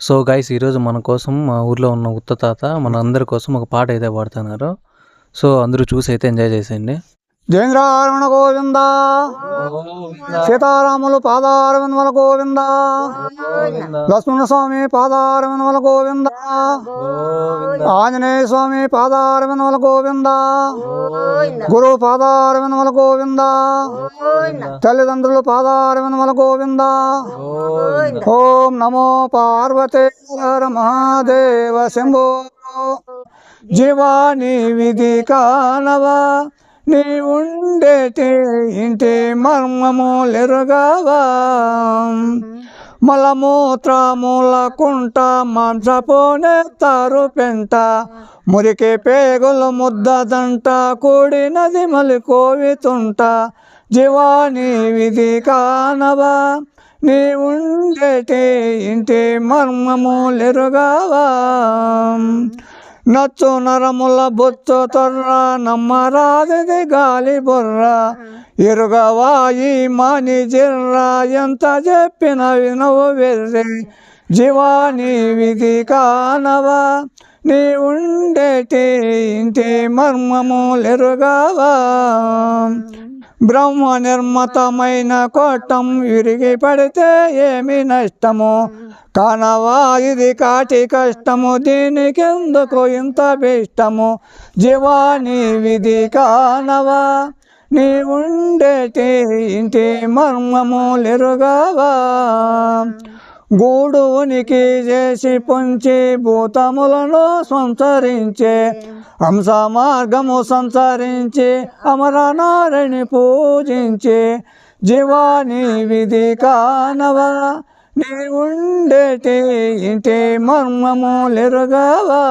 So guys ఈరోజు మన కోసం మా ఊర్లో ఉన్న ఉత్త తాత మన అందరి కోసం ఒక పాట అయితే పాడుతున్నారు. సో అందరూ చూసి అయితే ఎంజాయ్ చేసేయండి. జయేంద్రారమణ గోవింద సీతారాములు పాదారవిందల గోవింద లక్ష్మణ స్వామి పాదారవిందల గోవింద ఆంజనేయ స్వామి పాదారవిందల గోవింద గురు పాదారవిందల గోవింద తల్లిదండ్రులు పాదారవిందల గోవింద. ఓం నమో పార్వతే మహాదేవ శంభో. జీవాని విధి కానవా. నీ ఉండేటి ఇంటి మర్మము లెరుగావా మలమూత్రముల కుంట మాంసపోనేస్తారు పెంట. మురికి పేగులు ముద్దదంట కూడినది మలి కోవితుంట జీవాని విధి కానవా? నీ ఉండేటి ఇంటి మర్మము లెరుగావా నచ్చు నరముల బొచ్చు తొర్ర నమ్మరాదిది గాలి బొర్ర. ఎరుగవాయి మాని జిర్ర ఎంత చెప్పిన వినవు వెర్రి. జీవాని విధి కానవా నీ ఉండేటి ఇంటి మర్మము బ్రహ్మ నిర్మతమైన కోటం విరిగి పడితే ఏమి నష్టము? కానవా ఇది కాటి కష్టము దీనికెందుకు ఇంత భీష్టము జీవాని విధి కానవా? నీ ఉండేటి ఇంటి మర్మము గూడునికి చేసి పొంచి భూతములను సంచరించే హంస మార్గము సంచరించి అమరనారిని పూజించి జీవాని విధి కానవా నీ ఉండేటి ఇంటి మర్మము లెరుగావా?